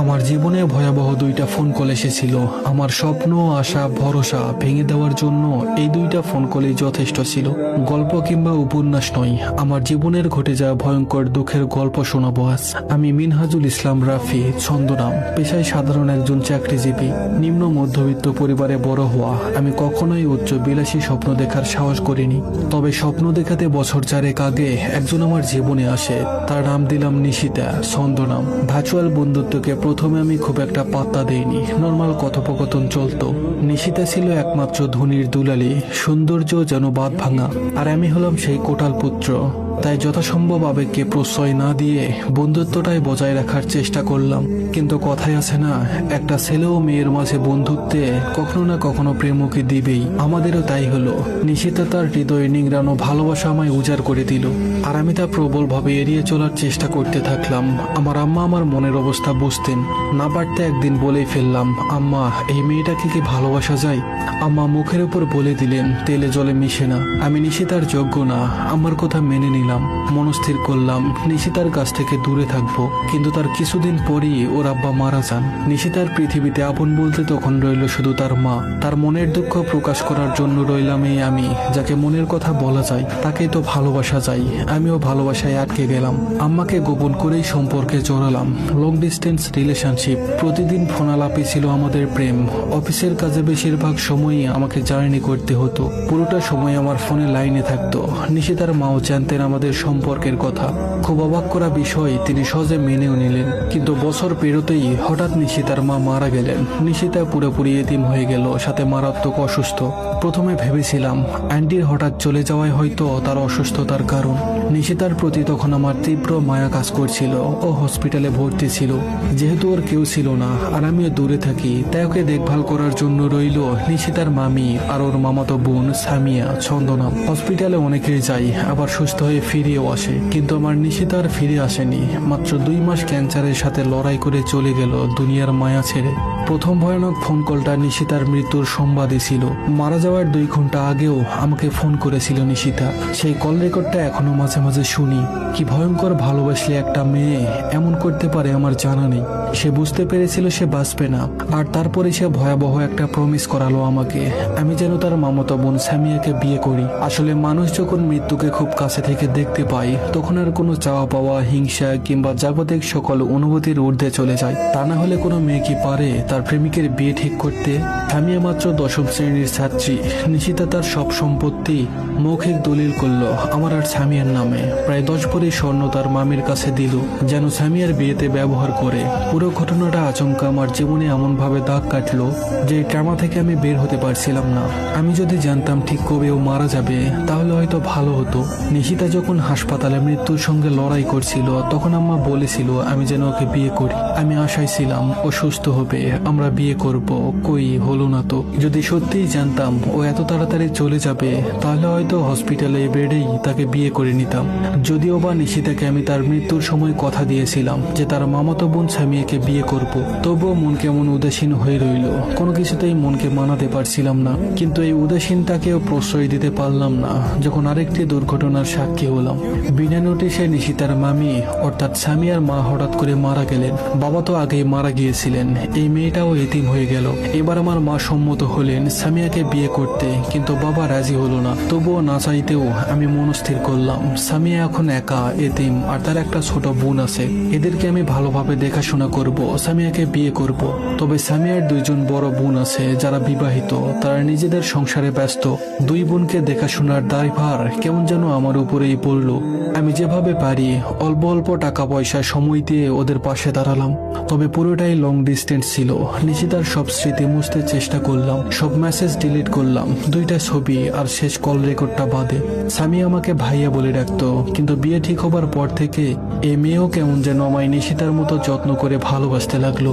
আমার জীবনে ভয়াবহ দুইটা ফোন কল এসেছিল। আমার স্বপ্ন, আশা, ভরসা ভেঙে দেওয়ার জন্য এই দুইটা ফোন কলই যথেষ্ট ছিল। গল্প কিংবা উপন্যাস নয়, আমার জীবনের ঘটে যাওয়া ভয়ঙ্কর দুঃখের গল্প শোনাবো আজ। আমি মিনহাজুল ইসলাম রাফি, ছন্দনাম, পেশায় সাধারণ একজন চাকরিজীবী, নিম্ন মধ্যবিত্ত পরিবারে বড় হওয়া। আমি কখনোই উচ্চ বিলাসী স্বপ্ন দেখার সাহস করিনি। তবে স্বপ্ন দেখাতে বছর চারেক আগে একজন আমার জীবনে আসে। তার নাম দিলাম নিশিতা, ছন্দনাম। ভার্চুয়াল বন্ধুত্বকে প্রথমে আমি খুব একটা পাত্তা দেইনি। নর্মাল কথোপকথন চলতো। নিশিতা ছিল একমাত্র ধনির দুলালি, সৌন্দর্য যেন বাদ ভাঙা আর আমি হলাম সেই কোটাল পুত্র। তাই যথাসম্ভব আবেগকে প্রশ্রয় না দিয়ে বন্ধুত্বটাই বজায় রাখার চেষ্টা করলাম। কিন্তু কথাই আছে না, একটা ছেলে ও মেয়ের মাঝে বন্ধুত্বে কখনো না কখনো প্রেমকে দিবেই। আমাদেরও তাই হলো। নিশিতা তার হৃদয়ে নিংড়ানো ভালোবাসা আমায় উজাড় করে দিল। আর আমি তা প্রবলভাবে এড়িয়ে চলার চেষ্টা করতে থাকলাম। আমার আম্মা আমার মনের অবস্থা বুঝতেন। না পারতে একদিন বলেই ফেললাম, আম্মা, এই মেয়েটাকে কি ভালোবাসা যায়? আম্মা মুখের উপর বলে দিলেন, তেলে জলে মিশে না। আমি নিশিতার যোগ্য না। আমার কথা মেনে নিলাম মনস্থির করলাম, নিশিতার কাছ থেকে দূরে থাকব। কিন্তু তার কিছুদিন পরই ওর আব্বা মারা যান। নিশিতার পৃথিবীতে আপন বলতে তখন রইল শুধু তার মা। তার মনের দুঃখ প্রকাশ করার জন্য রইলাম এই আমি, যাকে মনের কথা বলা যায়, তাকেই তো ভালোবাসা যায়। আমিও ভালোবাসায় আটকে গেলাম। আম্মাকে গোপন করেই সম্পর্কে জড়ালাম। লং ডিস্টেন্স রিলেশনশিপ প্রতিদিন ফোনালাপি ছিল আমাদের প্রেম। অফিসের কাজে বেশিরভাগ সময়ই আমাকে জার্নি করতে হতো। পুরোটা সময় আমার ফোনে লাইনে থাকতো। নিশিতার মাও জানতেন আমাদের সম্পর্কের কথা। খুব অবাক করা বিষয় তিনি সহজে মেনেও নিলেন। কিন্তু বছর পেরোতেই হঠাৎ নিশিতার মা মারা গেলেন। নিশিতা পুরোপুরি এতিম হয়ে গেল, সাথে মারাত্মক অসুস্থ। প্রথমে ভেবেছিলাম, অ্যান্ডির হঠাৎ চলে যাওয়ায় হয়তো তার অসুস্থতার কারণ। নিশিতার প্রতি তখন আমার তীব্র মায়া কাজ করছিল ও হসপিটালে ভর্তি ছিল। যেহেতু ওর কেউ ছিল না, আর আমিও দূরে থাকি, তাই ওকে দেখভাল করার জন্য রইল নিশিতার মামি আর ওর মামাতো বোন সামিয়া, ছন্দনা। হসপিটালে অনেকেই যাই আবার সুস্থ হয়ে ফিরেও আসে। কিন্তু আমার নিশিতার ফিরে আসেনি। মাত্র দুই মাস ক্যান্সারের সাথে লড়াই করে চলে গেল দুনিয়ার মায়া ছেড়ে। প্রথম ভয়ানক ফোন কলটা নিশিতার মৃত্যুর সংবাদে ছিল। মারা যাওয়ার দুই ঘণ্টা আগেও আমাকে ফোন করেছিল নিশিতা। সেই কল রেকর্ডটা এখনও মাঝে মাঝে শুনি। কি ভয়ঙ্কর ভালোবাসলে একটা মেয়ে এমন করতে পারে আমার জানা নেই। সে বুঝতে পেরেছিল সে বাঁচবে না। আর তারপরে সে ভয়াবহ একটা প্রমিস করালো আমাকে। আমি যেন তার মামতো বোন স্যামিয়াকে বিয়ে করি। আসলে মানুষ যখন মৃত্যুকে খুব কাছে থেকে দেখতে পায়, তখন আর কোনো চাওয়া পাওয়া, হিংসা কিংবা জাগতিক সকল অনুভূতির ঊর্ধ্বে চলে যায়। তা না হলে কোনো মেয়ে কি পারে তার প্রেমিকের বিয়ে ঠিক করতে? স্যামিয়া মাত্র দশম শ্রেণির ছাত্রী। নিশিতা তার সব সম্পত্তি মৌখিক দলিল করল, আমার আর স্যামিয়ার নামে। প্রায় দশ ভরি স্বর্ণ তার মামির কাছে দিল, যেন স্যামিয়ার বিয়েতে ব্যবহার করে। পুরো ঘটনাটা আচমকা আমার জীবনে এমনভাবে দাগ কাটলো যে ট্রামা থেকে আমি বের হতে পারছিলাম না। আমি যদি জানতাম ঠিক কবে ও মারা যাবে, তাহলে হয়তো ভালো হতো। নিশিতা যখন হাসপাতালে মৃত্যুর সঙ্গে লড়াই করছিল, তখন আম্মা বলেছিল, আমি যেন ওকে বিয়ে করি। আমি আশায় ছিলাম ও সুস্থ হবে, আমরা বিয়ে করব। কই হলো না তো? যদি সত্যিই জানতাম ও এত তাড়াতাড়ি চলে যাবে, তাহলে হয়তো হসপিটালে বেডেই তাকে বিয়ে করে নিতাম। যদিও বা নিশিতাকে আমি তার মৃত্যুর সময় কথা দিয়েছিলাম যে তার মামাতো বোন স্বামীকে বিয়ে করব। তবুও মন কেমন উদাসীন হয়ে রইল। কোনো কিছুতেই মনকে মানাতে পারছিলাম না। কিন্তু এই উদাসীনতাকেও প্রশ্রয় দিতে পারলাম না। যখন আরেকটি দুর্ঘটনার সাক্ষী হলাম। বিনা নোটিশে নিশিতার মামি, অর্থাৎ স্বামী আর মা হঠাৎ করে মারা গেলেন। বাবা তো আগেই মারা গিয়েছিলেন। এই মেয়েটাও এতিম হয়ে গেল। এবার আমার মা সম্মত হলেন সামিয়াকে বিয়ে করতে। কিন্তু বাবা রাজি হলো না। তবুও না চাইতেও আমি মনস্থির করলাম। সামিয়া এখন একা, এতিম, আর তার একটা ছোট বোন আছে। এদেরকে আমি ভালোভাবে দেখাশোনা করব, সামিয়াকে বিয়ে করব। তবে সামিয়ার দুইজন বড় বোন আছে যারা বিবাহিত। তারা নিজেদের সংসারে ব্যস্ত। দুই বোনকে দেখাশোনার দায়ভার কেমন যেন আমার উপরেই পড়ল। আমি যেভাবে পারি অল্প অল্প টাকা পয়সা সময় দিয়ে ওদের পাশে দাঁড়ালাম। তবে পুরোটাই লং ডিস্টেন্স ছিল। নিশিতার সব স্মৃতি মুছতে চেষ্টা করলাম। সব মেসেজ ডিলিট করলাম। দুইটা ছবি আর শেষ কল রেকর্ডটা বাদে। স্বামী আমাকে ভাইয়া বলে ডাকতো। কিন্তু বিয়ে ঠিক হবার পর থেকে এ মেয়েও কেমন যেন আমায় নিশিতার মতো যত্ন করে ভালোবাসতে লাগল।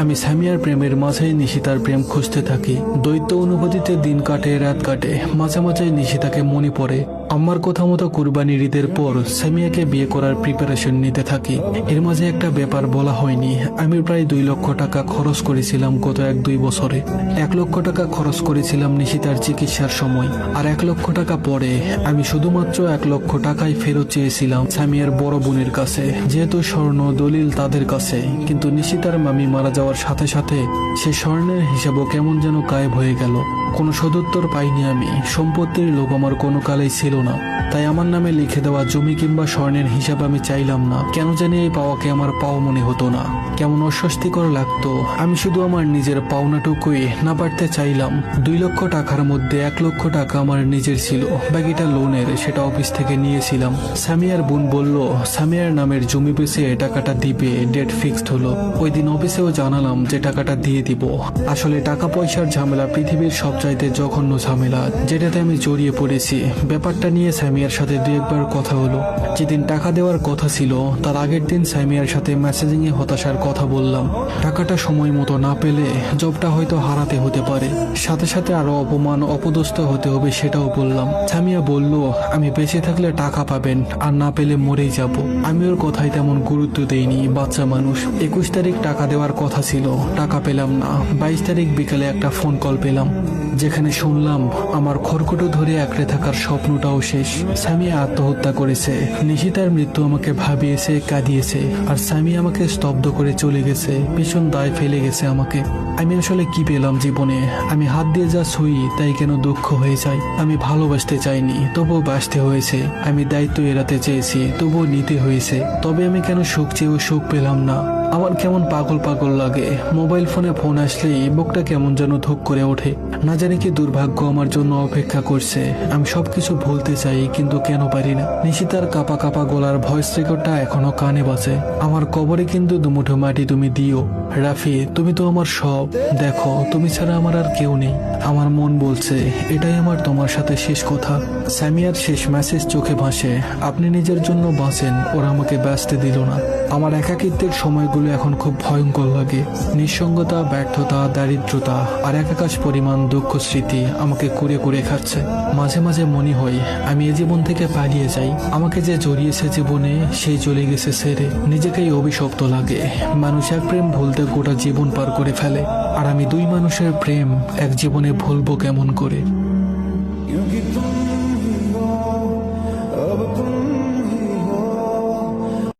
আমি স্যামিয়ার প্রেমের মাঝেই নিশিতার প্রেম খুঁজতে থাকি। দ্বৈত অনুভূতিতে দিন কাটে, রাত কাটে। মাঝে মাঝে নিশিতাকে মনে পড়ে। আমার কথা মতো কুরবানির ঈদের পর সামিয়াকে বিয়ে করার প্রিপারেশন নিতে থাকি। এর মাঝে একটা ব্যাপার বলা হয়নি। আমি প্রায় দুই লক্ষ টাকা খরচ করেছিলাম গত এক দুই বছরে। এক লক্ষ টাকা খরচ করেছিলাম নিশিতার চিকিৎসার সময়। আর এক লক্ষ টাকা পরে আমি শুধুমাত্র এক লক্ষ টাকাই ফেরত চেয়েছিলাম সামিয়ার বড় বোনের কাছে। যেহেতু স্বর্ণ দলিল তাদের কাছে, কিন্তু নিশিতার মামি মারা যাওয়ার সাথে সাথে সে স্বর্ণের হিসাবও কেমন যেন গায়েব হয়ে গেল। কোনো সদুত্তর পাইনি আমি। সম্পত্তির লোভ আমার কোনো কালেই ছিল না। তাই আমার নামে লিখে দেওয়া জমি কিংবা স্বর্ণের হিসাব আমি চাইলাম না। কেন জানি এই পাওয়াকে আমার পাও মনে হতো না। কেমন অস্বস্তিকর লাগতো। আমি শুধু আমার নিজের পাওনাটুকুই না পারতে চাইলাম। দুই লক্ষ টাকার মধ্যে এক লক্ষ টাকা আমার নিজের ছিল। বাকিটা লোনের সেটা অফিস থেকে নিয়েছিলাম। সামিয়ার বোন বলল, সামিয়ার নামের জমি বেচে টাকাটা দিবে। ডেট ফিক্সড হলো। ওই দিন অফিসেও জানালাম যে টাকাটা দিয়ে দিব। আসলে টাকা পয়সার ঝামেলা পৃথিবীর সবচাইতে জঘন্য ঝামেলা, যেটাতে আমি জড়িয়ে পড়েছি। ব্যাপারটা নিয়ে সামিয়ার সাথে দু একবার কথা হলো। যেদিন টাকা দেওয়ার কথা ছিল, তার আগের দিন সামিয়ার সাথে মেসেজিং এ হতাশার কথা বললাম। টাকাটা সময় মতো না পেলে জবটা হয়তো হারাতে হতে পারে। সাথে সাথে আরও অপমান, অপদস্থ হতে হবে সেটাও বললাম। সামিয়া বলল, আমি বেঁচে থাকলে টাকা পাবেন, আর না পেলে মরেই যাব। আমি ওর কথায় তেমন গুরুত্ব দেইনি, বাচ্চা মানুষ। একুশ তারিখ টাকা দেওয়ার কথা ছিল। টাকা পেলাম না। বাইশ তারিখ বিকালে একটা ফোন কল পেলাম, যেখানে শুনলাম, আমার খড়কুটো ধরে আঁকড়ে থাকার স্বপ্নটাও শেষ। সামিয়া আত্মহত্যা করেছে। নিশিতার মৃত্যু আমাকে ভাবিয়েছে, কাঁদিয়েছে, আর সামি আমাকে স্তব্ধ করে চলে গেছে। ভীষণ দায় ফেলে গেছে আমাকে। আমি আসলে কি পেলাম জীবনে? আমি হাত দিয়ে যা ছুই, তাই কেন দুঃখ হয়ে যায়? আমি ভালোবাসতে চাইনি, তবুও বাঁচতে হয়েছে। আমি দায়িত্ব এড়াতে চেয়েছি, তবুও নিতে হয়েছে। তবে আমি কেন সুখ চেয়েও সুখ পেলাম না? আমার কেমন পাগল পাগল লাগে? মোবাইল ফোনে ফোন আসলেই বুকটা কেমন যেন ধুক করে ওঠে। না জানি কি দুর্ভাগ্য আমার জন্য অপেক্ষা করছে। আমি সবকিছু ভুলতে চাই, কিন্তু কেন পারি না? নিশিতার কাপা কাপা গলার ভয়েস রেকর্ডটা এখনও কানে বাজে। আমার কবরে কিন্তু দুমুঠো মাটি তুমি দিও। রাফি, তুমি তো আমার সব। দেখো, তুমি ছাড়া আমার আর কেউ নেই। আমার মন বলছে, এটাই আমার তোমার সাথে শেষ কথা। স্যামিয়ার শেষ মেসেজ চোখে ভাসে। আপনি নিজের জন্য বাঁচেন, ওরা আমাকে ব্যস্ত দিল না। আমার একাকিত্বের সময়গুলো এখন খুব ভয়ঙ্কর লাগে। নিঃসঙ্গতা, ব্যর্থতা, দারিদ্রতা আর একাকাশ পরিমাণ দুঃখ স্মৃতি আমাকে কুড়ে কুড়ে খাচ্ছে। মাঝে মাঝে মনে হয়, আমি এ জীবন থেকে পালিয়ে যাই। আমাকে যে জড়িয়েছে জীবনে, সেই চলে গেছে সেরে। নিজেকেই অভিশপ্ত লাগে। মানুষ এক প্রেম ভুলতে গোটা জীবন পার করে ফেলে। আর আমি দুই মানুষের প্রেম এক জীবনে ভুলবো কেমন করে?